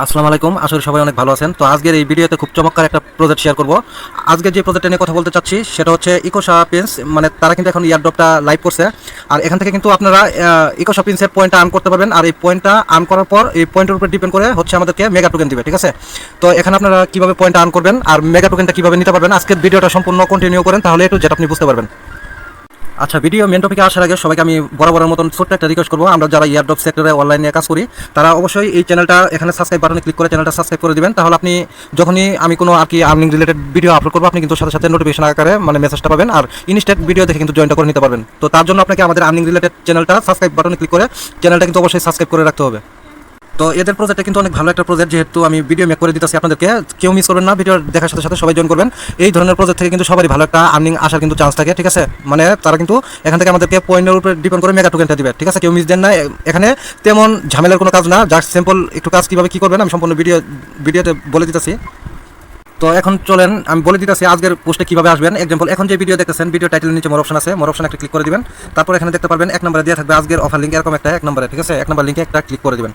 আসসালামু আলাইকুম আসলে সবাই অনেক ভালো আছেন। তো আজকের এই ভিডিওতে খুব চমৎকার একটা প্রজেক্ট শেয়ার করব। আজকে যে প্রজেক্টটা নিয়ে কথা বলতে চাচ্ছি, সেটা হচ্ছে ইকোশা পেন্স মানে তারা কিন্তু এখন ইয়ারড্রপটা লাইভ করছে। আর এখান থেকে কিন্তু আপনারা ইকোশা পেন্সের পয়েন্টটা আর্ন করতে পারবেন। আর এই পয়েন্টটা আর্ন করার পর, এই পয়েন্টের উপর ডিপেন্ড করে হচ্ছে আমাদেরকে মেগা টোকেন দিবে, ঠিক আছে? তো এখানে আপনারা কীভাবে পয়েন্ট আর্ন করবেন, আর মেগা টোকেনটা কীভাবে নিতে পারবেন, আজকের ভিডিওটা সম্পূর্ণ কন্টিনিউ করেন, তাহলে একটু যেটা আপনি বুঝতে পারবেন। আচ্ছা ভিডিও মেন টপিকে আসার আগে সবাইকে আমি বরাবরের মতন ছোট্ট একটা রিকোয়েস্ট করব। আমরা যারা ইয়ারড্রপ সেক্টরে অনলাইনে কাজ করি, তারা অবশ্যই এই চ্যানেলটা এখানে সাবস্ক্রাইব বাটনে ক্লিক করে চ্যানেলটা সাবস্ক্রাইব করে দেবেন। তাহলে আপনি যখনই আমি কোনো আর কি আর্নিং রিলেটেড ভিডিও আপলোড করব, আপনি কিন্তু সাথে সাথে নোটিফিকেশন আকারে মানে মেসেজটা পাবেন আর ইনস্ট্যান্ট ভিডিও দেখে কিন্তু জয়েনটা করে নিতে পারবেন। তো তার জন্য আপনাকে আমাদের আর্নিং রিলেটেড চ্যানেলটা সাবস্ক্রাইব বাটনে ক্লিক করে চ্যানেলটা কিন্তু অবশ্যই সাবস্ক্রাইব করে রাখতে হবে। তো এদের প্রজেক্টটা কিন্তু অনেক ভালো একটা প্রজেক্ট যেহেতু আমি ভিডিও মেক করে দিতেছি আপনাদেরকে। কেউ মিস করবেন না ভিডিও দেখার সাথে সাথে সবাই জয়েন করবেন। এই ধরনের প্রজেক্ট থেকে কিন্তু সবারই ভালো একটা আর্নিং আসার কিন্তু চান্স থাকে, ঠিক আছে? মানে তারা কিন্তু এখান থেকে আমাদেরকে পয়েন্টের উপরে ডিপেন্ড করে মেগা টোকেনটা দিবে, ঠিক আছে? কেউ মিস দেন না এখানে তেমন ঝামেলার কোনো কাজ না জাস্ট সিম্পল একটু কাজ কীভাবে কী করবেন, আমি সম্পূর্ণ ভিডিও ভিডিওতে বলে দিতেছি। তো এখন চলেন, আমি বলে দিতেছি আজকের পোস্টে কীভাবে আসবেন। এক্সাম্পল এখন যে ভিডিও দেখতেছেন ভিডিও টাইটেলের নিচে মোর অপশন আছে মোর অপশন একটা ক্লিক করে দিবেন। তারপর এখানে দেখতে পারবেন, এক নম্বরে দেওয়া থাকবে আজকের অফার লিঙ্ক এরকম একটা এক নম্বরে ঠিক আছে? এক নম্বর লিঙ্কে একটা ক্লিক করে দিবেন।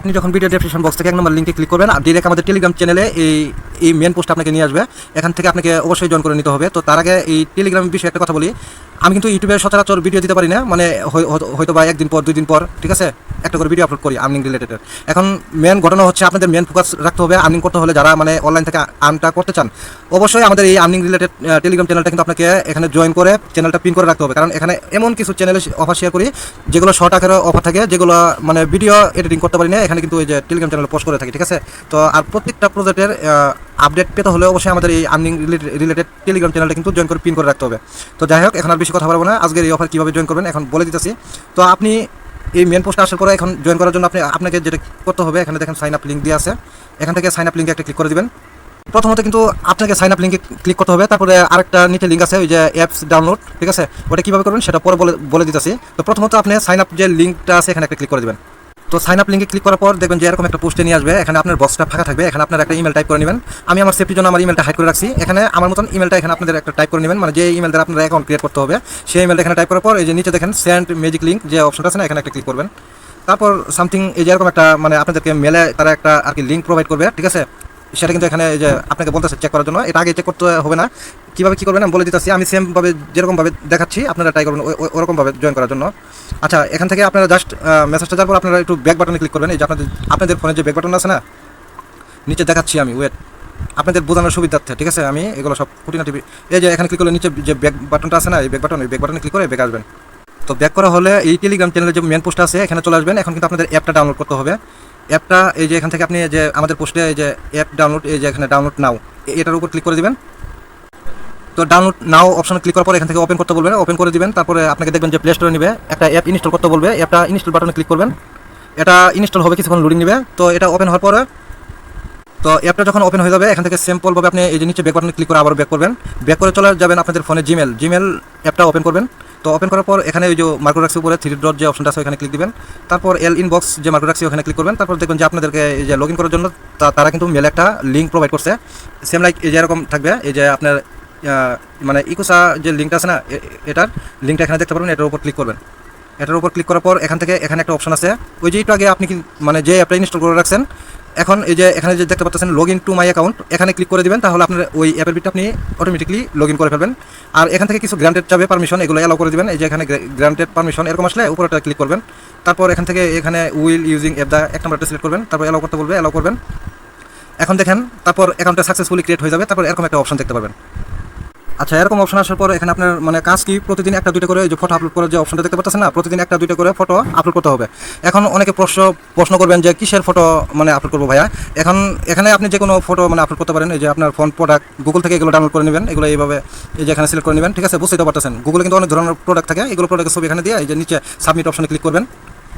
আপনি যখন ভিডিও ডেসক্রিপশন বক্স থেকে এক নম্বর লিঙ্কে ক্লিক করবেন, আর ডিরেক্ট আমাদের টেলিগ্রাম চ্যানেলে এই এই মেন পোস্ট আপনাকে নিয়ে আসবে। এখান থেকে আপনাকে অবশ্যই জয়েন করে নিতে হবে। তো তার আগে এই টেলিগ্রাম বিষয়ে একটা কথা বলি। আমি কিন্তু ইউটিউবে সচরাচর ভিডিও দিতে পারি না। মানে হয়- হয়- হয়তো বা একদিন পর দুই দিন পর, ঠিক আছে? একটা করে ভিডিও আপলোড করি আর্নিং রিলেটেড এখন মেন ঘটনা হচ্ছে আপনাদের মেন ফোকাস রাখতে হবে আর্নিং করতে হলে যারা মানে অনলাইন থেকে আর্নটা করতে চান, অবশ্যই আমাদের এই আর্নিং রিলেটেড টেলিগ্রাম চ্যানেলটা কিন্তু আপনাকে এখানে জয়েন করে চ্যানেলটা পিন করে রাখতে হবে। কারণ এখানে এমন কিছু চ্যানেলে অফার শেয়ার করি, যেগুলো শর্ট আকারে অফার থাকে, যেগুলো মানে ভিডিও এডিটিং করতে পারি না। এখানে কিন্তু ওই যে টেলিগ্রাম চ্যানেলে পোস্ট করে থাকি, ঠিক আছে? তো আর প্রত্যেকটা প্রজেক্টের আপডেট পেতে হলে অবশ্যই আমাদের এই আর্নিং রিলেটেড টেলিগ্রাম চ্যানেলটা কিন্তু জয়েন করে পিন করে রাখতে হবে। তো যাই হোক, এখন আর বেশি কথা বলব না। আজকের এই অফার কীভাবে জয়েন করবেন, এখন বলে দিতেছি। তো আপনি এই মেন পোস্টে আসার পরে এখন জয়েন করার জন্য আপনি, আপনাকে যেটা করতে হবে, এখানে দেখেন সাইন আপ লিঙ্ক দিয়ে আছে। এখান থেকে সাইন আপ লিঙ্কে একটা ক্লিক করে দিবেন। প্রথমত কিন্তু আপনাকে সাইন আপ লিঙ্কে ক্লিক করতে হবে। তারপরে আরেকটা নিচে লিঙ্ক আছে, ওই যে অ্যাপস ডাউনলোড ঠিক আছে? ওটা কীভাবে করবেন, সেটা পরে বলে বলে দিতেছি। তো প্রথমত আপনি সাইন আপ যে লিঙ্কটা আছে, এখানে একটা ক্লিক করে দিবেন। তো সাইন আপ লিঙ্কে ক্লিক করার পর দেখবেন যে এরকম একটা পোস্টে নিয়ে আসবে। এখানে আপনার বক্সটা ফাঁকা থাকবে। এখানে আপনার একটা ইমেল টাইপ করে নেবেন। আমি আমার সেফটির জন্য আমার ইমেলটা হাইড করে রাখছি। এখানে আমার মতন ইমেলটা এখানে আপনাদের একটা টাইপ করে নেবেন। মানে যে ইমেল দ্বারা আপনার অ্যাকাউন্ট ক্রিয়েট করতে হবে, সেই ইমেলটা এখানে টাইপ করার পর এই যে নিচে দেখেন সেন্ড ম্যাজিক লিঙ্ক যে অপশনটা আছে না, এখানে একটা ক্লিক করবেন। তারপর সামথিং এই যে এরকম একটা মানে আপনাদেরকে মেলে তারা একটা আর কি লিঙ্ক প্রোভাইড করবে, ঠিক আছে? সেটা কিন্তু এখানে যে আপনাকে বলতেছে চেক করার জন্য। এটা আগে চেক করতে হবে না। কীভাবে কী করবেন বলে দিতেছি। আমি সেমভাবে যেরকমভাবে দেখাচ্ছি, আপনারা ট্রাই করবেন ওরকমভাবে জয়েন করার জন্য। আচ্ছা এখান থেকে আপনারা জাস্ট মেসেজটা যাওয়ার পর আপনারা একটু ব্যাক বাটনে ক্লিক করবেন। এই যে আপনাদের আপনাদের ফোনে যে ব্যাক বাটন আছে না, নিচে দেখাচ্ছি আমি ওয়েট আপনাদের বোঝানোর সুবিধার্থে, ঠিক আছে? আমি এগুলো সব খুঁটিনাটি এই যে এখানে ক্লিক করলে নিচে যে ব্যাক বাটনটা আছে না, এই ব্যাক বাটন এই ব্যাক বাটনে ক্লিক করে ব্যাক আসবেন। তো ব্যাক করা হলে এই টেলিগ্রাম চ্যানেলে যে মেন পোস্ট আছে, এখানে চলে আসবেন। এখন কিন্তু আপনাদের অ্যাপটা ডাউনলোড করতে হবে। অ্যাপটা এই যে এখান থেকে আপনি যে আমাদের পোস্টে এই যে অ্যাপ ডাউনলোড এই যে এখানে ডাউনলোড নাও এটার উপর ক্লিক করে দিবেন। তো ডাউনলোড নাও অপশন ক্লিক করার পর এখান থেকে ওপেন করতে বলবেন। ওপেন করে দিবেন, তারপরে আপনাকে দেখবেন যে প্লে স্টোরে নেবে। একটা অ্যাপ ইনস্টল করতে বলবে। অ্যাপটা ইনস্টল বাটনে ক্লিক করবেন। এটা ইনস্টল হবে কিছুক্ষণ লোডিং নেবে। তো এটা ওপেন হওয়ার পরে তো অ্যাপটা যখন ওপেন হয়ে যাবে, এখান থেকে সিম্পলভাবে আপনি এই যে নিচে ব্যাক বাটনে ক্লিক করে আবার ব্যাক করবেন। ব্যাক করে চলে যাবেন আপনাদের ফোনে জিমেল জিমেল অ্যাপটা ওপেন করবেন। তো ওপেন করার পর এখানে ওই যে রাখছি উপরে থ্রি ডট যে অপশনটা আছে, ওখানে ক্লিক দিবেন। তারপর এল ইনবক্স যে রাখছি ওখানে ক্লিক করবেন। তারপর দেখবেন যে আপনাদেরকে এই যে লগ ইন করার জন্য তারা কিন্তু মেলে একটা লিঙ্ক প্রোভাইড করছে। সেম লাইক এই যে এরকম থাকবে। এই যে আপনার মানে ইকোসা যে লিঙ্কটা আছে না এটার লিঙ্কটা এখানে দেখতে পারবেন, এটার উপর ক্লিক করবেন। এটার উপর ক্লিক করার পর এখান থেকে এখানে একটা অপশন আছে। ওই যে একটু আগে আপনি মানে যে অ্যাপটা ইনস্টল করে রাখছেন, এখন এই যে এখানে যে দেখতে পাচ্ছেন log in to my account এখানে ক্লিক করে দিবেন, তাহলে আপনার ওই অ্যাপের বিটটা আপনি অটোমেটিকলি লগ ইন করে ফেলবেন। আর এখান থেকে কিছু গ্রান্টেড যাবে পারমিশন এগুলো অ্যালাউ করে দিবেন। এই যে এখানে গ্রান্টেড পারমিশন এরকম আসলে উপরটা ক্লিক করবেন। তারপর এখান থেকে এখানে উইল ইউজিং অ্যাপ দা এক নম্বরটা সিলেক্ট করবেন, তারপর অ্যালাউ করতে বলবে অ্যালাউ করবেন। এখন দেখেন, তারপর অ্যাকাউন্টটা সাকসেসফুলি ক্রিয়েট হয়ে যাবে, তারপর এরকম একটা অপশন দেখতে পাবেন। আচ্ছা এরকম অপশন আসার পর এখানে আপনার মানে কাজ কি? প্রতিদিন একটা, দুইটা করে যে ফটো আপলোড করার যে অপশনটা দেখতে পাচ্ছেন না? প্রতিদিন একটা, দুইটা করে ফটো আপলোড করতে হবে। এখন অনেকে প্রশ্ন প্রশ্ন করবেন যে কিসের ফটো মানে আপলোড করব ভাইয়া? এখন এখানে আপনি যে কোনো ফটো মানে আপলোড করতে পারেন, এই যে আপনার ফোন প্রোডাক্ট গুগল থেকে এগুলো ডাউনলোড করে নেবেন, এগুলো এইভাবে এই যে এখানে সিলেক্ট করে নেবেন, ঠিক আছে? বুঝতেই তো পারতেছেন। গুগলে কিন্তু অনেক ধরনের প্রোডাক্ট থাকে, এগুলো প্রোডাক্টের ছবি এখানে দিয়ে এই যে নিচে সাবমিট অপশনে ক্লিক করবেন,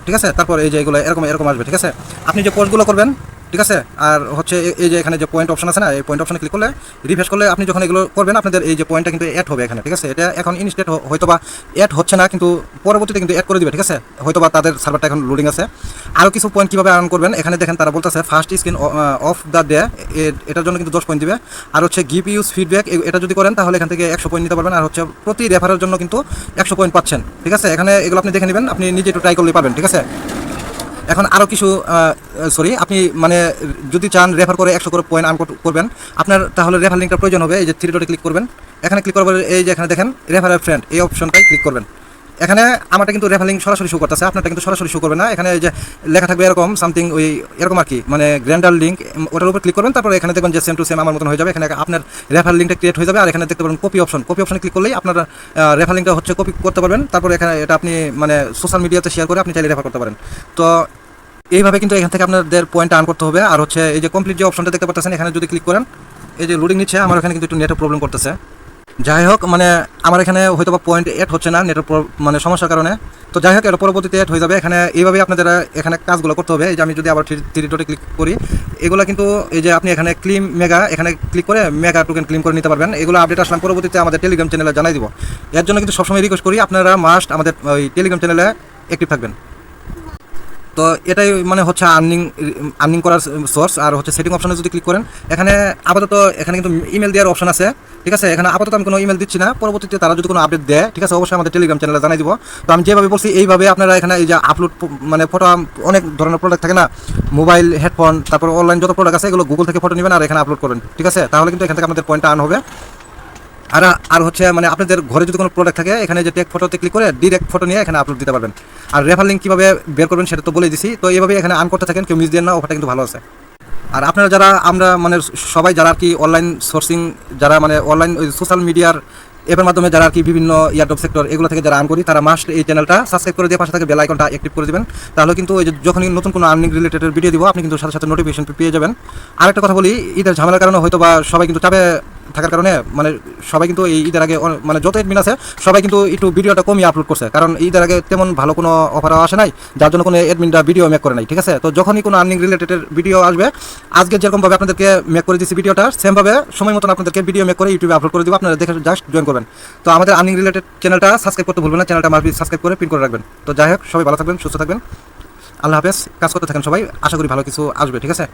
ঠিক আছে? তারপর এই যে এগুলো এরকম এরকম আসবে, ঠিক আছে? আপনি যে পোস্টগুলো করবেন ঠিক আছে? আর হচ্ছে এই যে এখানে যে পয়েন্ট অপশন আছে না, এই পয়েন্ট অপশনে ক্লিক করলে রিফ্রেশ করলে আপনি যখন এগুলো করবেন, আপনাদের এই যে পয়েন্টটা কিন্তু অ্যাড হবে এখানে, ঠিক আছে? এটা এখন ইনস্টেট হয়তো বা অ্যাড হচ্ছে না, কিন্তু পরবর্তীতে কিন্তু অ্যাড করে দিবে, ঠিক আছে? হয়তো বা তাদের সার্ভারটা এখন লোডিং আছে। আরও কিছু পয়েন্ট কীভাবে আর্ন করবেন, এখানে দেখেন তারা বলতেছে first screen of the day এটার জন্য কিন্তু দশ পয়েন্ট দিবে। আর হচ্ছে গিপ ইউজ ফিডব্যাক এটা যদি করেন, তাহলে এখান থেকে একশো পয়েন্ট নিতে পারবেন। আর হচ্ছে প্রতি রেফারের জন্য কিন্তু একশো পয়েন্ট পাচ্ছেন, ঠিক আছে? এখানে এগুলো আপনি দেখে নেবেন, আপনি নিজে একটু ট্রাই করলে পাবেন, ঠিক আছে? এখন আরও কিছু সরি আপনি মানে যদি চান রেফার করে একশো করে পয়েন্ট আর্ন করবেন, আপনার তাহলে রেফার লিঙ্কটা প্রয়োজন হবে, এই যে থ্রি ডটে ক্লিক করবেন। এখানে ক্লিক করবেন এই যে এখানে দেখেন রেফার ফ্রেন্ড এই অপশনটাই ক্লিক করবেন। এখানে আমারটা কিন্তু রেফার সরাসরি শো করতেছে, আপনারটা কিন্তু সরাসরি শো করবে না। এখানে যে লেখা থাকবে এরকম সামথিং ওই এরকম আর কি মানে গ্র্যান্ডার লিঙ্ক ওটার উপর ক্লিক করবেন, তারপর এখানে দেখবেন যে সেম টু সেম আমার মতন হয়ে যাবে। এখানে আপনার রেফার লিঙ্কটা ক্রিয়েট হয়ে যাবে, আর এখানে দেখতে পাবেন কপি অপশন কপি অপশনে ক্লিক করলেই আপনার রেফার লিঙ্কটা হচ্ছে কপি করতে পারবেন। তারপর এখানে এটা আপনি মানে সোশ্যাল মিডিয়াতে শেয়ার করে আপনি চাইলে রেফার করতে পারেন। তো এইভাবে কিন্তু এখান থেকে আপনাদের পয়েন্ট আর্ন করতে হবে। আর হচ্ছে এই যে কমপ্লিট যে অপশনটা দেখতে পাচ্ছেন এখানে যদি ক্লিক করেন, এই যে লোডিং নিচ্ছে, আমার এখানে কিন্তু একটু নেটের প্রবলেম করতেছে। যাই হোক মানে আমার এখানে হয়তো বা পয়েন্ট এড হচ্ছে না নেটের মানে সমস্যার কারণে। তো যাই হোক এটা পরবর্তীতে এড হয়ে যাবে। এখানে এইভাবে আপনাদের এখানে কাজগুলো করতে হবে। এই যে আমি যদি আবার থ্রি ডটে ক্লিক করি, এগুলো কিন্তু এই যে আপনি এখানে ক্লিম মেগা এখানে ক্লিক করে মেগা টোকেন ক্লিম করে নিতে পারবেন। এগুলো আপডেট আসলাম পরবর্তীতে আমাদের টেলিগ্রাম চ্যানেলে জানাই দিব। এর জন্য কিন্তু সবসময় রিকোয়েস্ট করি, আপনারা মাস্ট আমাদের, ওই টেলিগ্রাম চ্যানেলে অ্যাক্টিভ থাকবেন। তো এটাই মানে হচ্ছে আর্নিং আর্নিং করার সোর্স আর হচ্ছে সেটিং অপশনে যদি ক্লিক করেন, এখানে আপাতত এখানে কিন্তু ইমেল দেওয়ার অপশন আছে, ঠিক আছে? এখানে আপাতত আমি কোনো ইমেল দিচ্ছি না, পরবর্তীতে তারা যদি কোনো আপডেট দেয়, ঠিক আছে? অবশ্যই আমাদের টেলিগ্রাম চ্যানেলে জানাই দিব। তো আমি যেভাবে বলছি, এইভাবে আপনারা এখানে এই যে আপলোড মানে ফটো অনেক ধরনের প্রোডাক্ট থাকে না? মোবাইল হেডফোন তারপর অনলাইন যত প্রোডাক্ট আছে, এগুলো গুগল থেকে ফটো নেবেন আর এখানে আপলোড করবেন ঠিক আছে? তাহলে কিন্তু এখান থেকে আপনাদের পয়েন্ট আর্ন হবে। আর আর হচ্ছে মানে আপনাদের ঘরে যদি কোনো প্রোডাক্ট থাকে, এখানে যে টেক ফটোতে ক্লিক করে ডিরেক্ট ফটো নিয়ে এখানে আপলোড দিতে পারবেন। আর রেফার লিঙ্ক কীভাবে বের করবেন সেটা তো বলে দিছি। তো এইভাবে এখানে আর্ন করতে থাকেন, কেউ মিস দেন না ওটা কিন্তু ভালো আছে। আর আপনারা যারা, আমরা মানে সবাই যারা আর কি অনলাইন সোর্সিং যারা মানে অনলাইন সোশ্যাল মিডিয়ার এর মাধ্যমে যারা আর কি বিভিন্ন ইয়ারডপ সেক্টর এগুলো থেকে যারা আর্ন করি, তারা মাস্ট এই চ্যানেলটা সাবস্ক্রাইব করে দিয়ে পাশে থেকে বেল আইকনটা অ্যাক্টিভ করে দেবেন। তাহলে কিন্তু ওই যে যখনই নতুন কোনো আর্নিং রিলেটেড ভিডিও দিব, আপনি কিন্তু সাথে সাথে নোটিফিকেশন পেয়ে যাবেন। আরেকটা কথা বলি, ঈদের ঝামেলার কারণে হয়তো বা সবাই কিন্তু চাপে থাকার কারণে মানে সবাই কিন্তু এই ঈদের আগে মানে যত এডমিন আছে, সবাই কিন্তু একটু ভিডিওটা কমিয়ে আপলোড করছে। কারণ ঈদের আগে তেমন ভালো কোনো অফার আসে নাই, যার জন্য কোনো এডমিনটা ভিডিও মেক করে নাই, ঠিক আছে? তো যখনই কোনো আর্নিং রিলেটেড ভিডিও আসবে, আজকে যেরকমভাবে আপনাদেরকে মেক করে দিচ্ছি ভিডিওটা সেমভাবে সময় মতন আপনাদেরকে ভিডিও মেক করে ইউটিউবে আপলোড করে দিব, আপনারা দেখে জাস্ট জয়েন করবেন। তো আমাদের আর্নিং রিলেটেড চ্যানেলটা সাবস্ক্রাইব করতে ভুলবেন না চ্যানেলটা মারবি সাবস্ক্রাইব করে পিন করে রাখবেন। তো যাই হোক, সবাই ভালো থাকবেন, সুস্থ থাকবেন। আল্লাহ হাফেজ, কাজ করতে থাকেন সবাই, আশা করি ভালো কিছু আসবে, ঠিক আছে?